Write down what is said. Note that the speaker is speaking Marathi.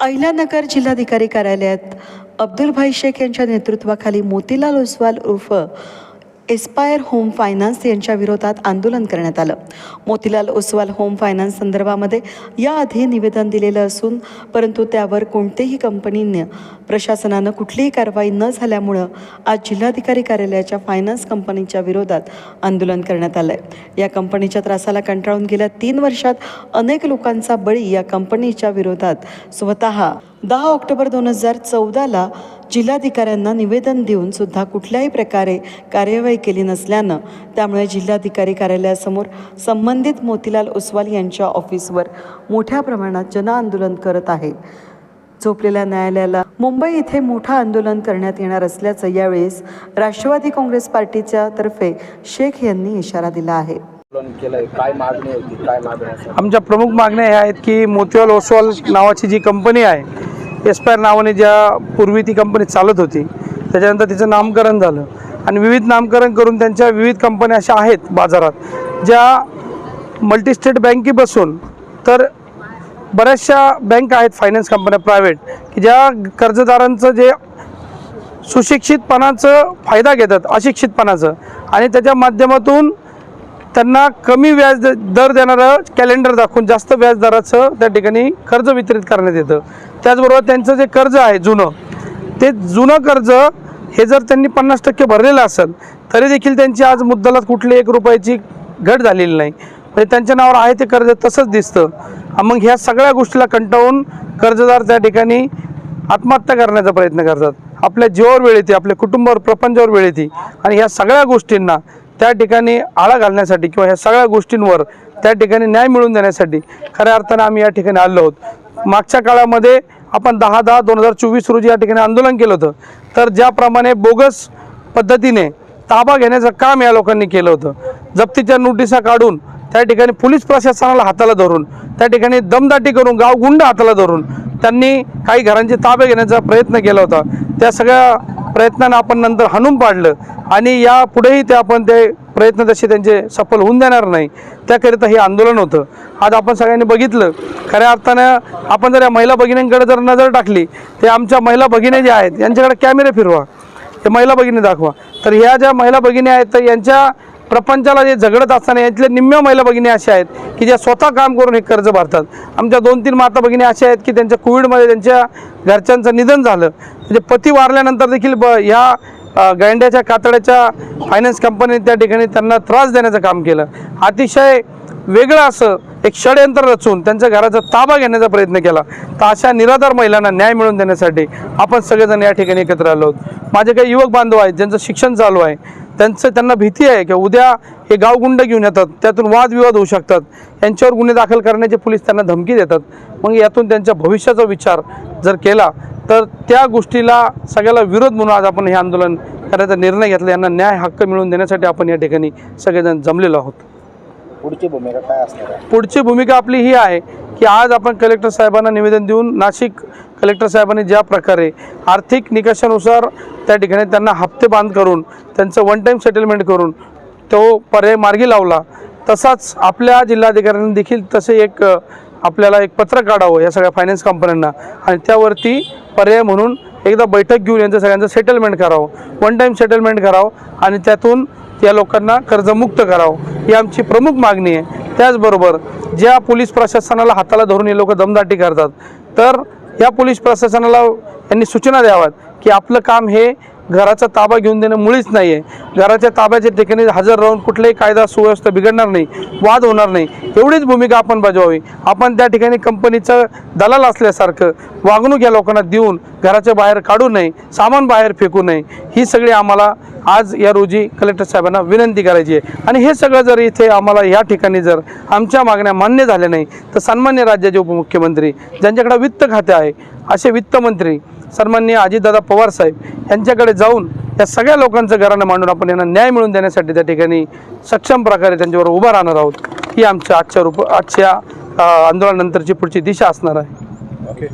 अहिल्यानगर जिल्हाधिकारी कार्यालयात अब्दुलभाई शेख यांच्या नेतृत्वाखाली मोतीलाल ओसवाल उर्फ एस्पायर होम फायनान्स यांच्या विरोधात आंदोलन करण्यात आलं. मोतीलाल ओसवाल होम फायनान्स संदर्भामध्ये याआधी निवेदन दिलेलं असून परंतु त्यावर कोणतेही कंपनीने प्रशासनानं कुठलीही कारवाई न झाल्यामुळं आज जिल्हाधिकारी कार्यालयाच्या फायनान्स कंपनीच्या विरोधात आंदोलन करण्यात आलं आहे या कंपनीच्या त्रासाला कंटाळून गेल्या तीन वर्षात अनेक लोकांचा बळी या कंपनीच्या विरोधात स्वतः दहा ऑक्टोबर दोन हजार चौदाला जिल्हाधिकाऱ्यांना निवेदन देऊन सुद्धा कुठल्याही प्रकारे कार्यवाही केली नसल्यानं त्यामुळे जिल्हाधिकारी कार्यालयासमोर संबंधित मोतीलाल ओसवाल यांच्या ऑफिसवर मोठ्या प्रमाणात जनआंदोलन करत आहे. झोपलेल्या न्यायालयाला मुंबई इथे मोठं आंदोलन करण्यात येणार असल्याचं यावेळेस राष्ट्रवादी काँग्रेस पार्टीच्या तर्फे शेख यांनी इशारा दिला आहे. आमच्या प्रमुख मागण्या ह्या आहेत की मोतीलाल ओसवाल नावाची जी कंपनी आहे एस्पायर नावाने ज्या पूर्वी ती कंपनी चालत होती त्याच्यानंतर तिचं नामकरण झालं. आणि विविध नामकरण करून त्यांच्या विविध कंपन्या अशा आहेत बाजारात ज्या मल्टीस्टेट बँकी बसून तर बऱ्याचशा बँक आहेत फायनान्स कंपन्या प्रायव्हेट की ज्या कर्जदारांचं जे सुशिक्षितपणाचं फायदा घेतात अशिक्षितपणाचं आणि त्याच्या माध्यमातून त्यांना कमी व्याज दर देणारं कॅलेंडर दाखवून जास्त व्याज दराचं त्या ठिकाणी कर्ज वितरित करण्यात येतं. त्याचबरोबर त्यांचं जे कर्ज आहे जुनं ते जुनं कर्ज हे जर त्यांनी पन्नास टक्के भरलेलं असेल तरी देखील त्यांची आज मुद्दलात कुठली एक रुपयाची घट झालेली नाही. म्हणजे त्यांच्या नावावर आहे ते कर्ज तसंच दिसतं. मग ह्या सगळ्या गोष्टीला कंटाळून कर्जदार त्या ठिकाणी आत्महत्या करण्याचा प्रयत्न करतात. आपल्या जीवावर वेळ येते आपल्या कुटुंबावर प्रपंचावर वेळ येते. आणि ह्या सगळ्या गोष्टींना त्या ठिकाणी आळा घालण्यासाठी किंवा ह्या सगळ्या गोष्टींवर त्या ठिकाणी न्याय मिळवून देण्यासाठी खऱ्या अर्थानं आम्ही या ठिकाणी आलो आहोत. मागच्या काळामध्ये आपण दहा दहा दोन हजार चोवीस रोजी या ठिकाणी आंदोलन केलं होतं. तर ज्याप्रमाणे बोगस पद्धतीने ताबा घेण्याचं काम या लोकांनी केलं होतं. जप्तीच्या नोटिसा काढून त्या ठिकाणी पोलीस प्रशासनाला हाताला धरून त्या ठिकाणी दमदाटी करून गाव गुंड हाताला धरून त्यांनी काही घरांचे ताबे घेण्याचा प्रयत्न केला होता. त्या सगळ्या प्रयत्नानं आपण नंतर हाणून पाडलं आणि या पुढेही ते आपण ते प्रयत्न तसे त्यांचे सफल होऊन देणार नाही त्याकरिता हे आंदोलन होतं. आज आपण सगळ्यांनी बघितलं. खऱ्या अर्थानं आपण जर या महिला भगिनींकडे जर नजर टाकली ते आमच्या महिला भगिनी ज्या आहेत यांच्याकडे कॅमेरे फिरवा. हे महिला भगिनी दाखवा. तर ह्या ज्या महिला भगिनी आहेत तर यांच्या प्रपंचाला जे झगडत असताना यातल्या निम्म्या महिला भगिनी अशा आहेत की ज्या स्वतः काम करून हे कर्ज भरतात. आमच्या दोन तीन माता भगिनी अशा आहेत की त्यांच्या कोविडमध्ये त्यांच्या घरच्यांचं निधन झालं. म्हणजे पती वारल्यानंतर देखील ब ह्या अ, कातड्याच्या फायनान्स कंपनीने त्या ठिकाणी त्यांना त्रास देण्याचं काम केलं. अतिशय वेगळं असं एक षडयंत्र रचून त्यांच्या घराचा ताबा घेण्याचा प्रयत्न केला. तर अशा निराधार महिलांना न्याय मिळवून देण्यासाठी आपण सगळेजण या ठिकाणी एकत्र आलो आहोत. माझे काही युवक बांधव आहेत ज्यांचं शिक्षण चालू आहे. त्यांचं त्यांना भीती आहे की उद्या हे गावगुंड घेऊन येतात त्यातून वादविवाद होऊ शकतात. यांच्यावर गुन्हे दाखल करण्याचे पोलीस त्यांना धमकी देतात. मग यातून त्यांच्या भविष्याचा विचार जर केला तर त्या गोष्टीला सगळ्याला विरोध म्हणून आज आपण हे आंदोलन करायचा निर्णय घेतला. यांना न्याय हक्क मिळवून देण्यासाठी आपण या ठिकाणी सगळेजण जमलेलो आहोत. पुढची भूमिका काय असणार आहे? पुढची भूमिका आपली ही आहे की आज आपण कलेक्टर साहेबांना निवेदन देऊन नाशिक कलेक्टर साहेबांनी ज्या प्रकारे आर्थिक निकषानुसार त्या ठिकाणी त्यांना हप्ते बांध करून त्यांचं वन टाईम सेटलमेंट करून तो पर्याय मार्गी लावला तसाच आपल्या जिल्हाधिकाऱ्यांनी देखील तसे एक आपल्याला एक पत्र काढावं या सगळ्या फायनान्स कंपन्यांना आणि त्यावरती पर्याय म्हणून एकदा बैठक घेऊन यांचं सगळ्यांचं सेटलमेंट करावं. वन टाईम सेटलमेंट करावं आणि त्यातून या लोकांना कर्जमुक्त करावं ही आमची प्रमुख मागणी आहे. त्याचबरोबर ज्या पोलीस प्रशासनाला हाताला धरून हे लोक दमदाटी करतात तर या पोलीस प्रशासनाला यांनी सूचना द्याव्यात की आपलं काम हे घराचा ताबा घेऊन देणं मुळीच नाही आहे घराच्या ताब्याच्या ठिकाणी हजर राहून कुठलाही कायदा सुव्यवस्था बिघडणार नाही वाद होणार नाही एवढीच भूमिका आपण बजावावी. आपण त्या ठिकाणी कंपनीचं दलाल असल्यासारखं वागणूक या लोकांना देऊन घराच्या बाहेर काढू नये सामान बाहेर फेकू नये ही सगळी आम्हाला आज या रोजी कलेक्टर साहेबांना विनंती करायची आहे. आणि हे सगळं जर इथे आम्हाला या ठिकाणी जर आमच्या मागण्या मान्य झाल्या नाही तर सन्मान्य राज्याचे उपमुख्यमंत्री ज्यांच्याकडे वित्त खाते आहे असे वित्तमंत्री सन्मान्य अजितदादा पवार साहेब यांच्याकडे जाऊन या सगळ्या लोकांचं घरानं मांडून आपण यांना न्याय मिळवून देण्यासाठी त्या ठिकाणी सक्षम प्रकारे त्यांच्यावर उभा राहणार आहोत ही आमच्या आजच्या रूप आजच्या आंदोलनानंतरची पुढची दिशा असणार आहे. ओके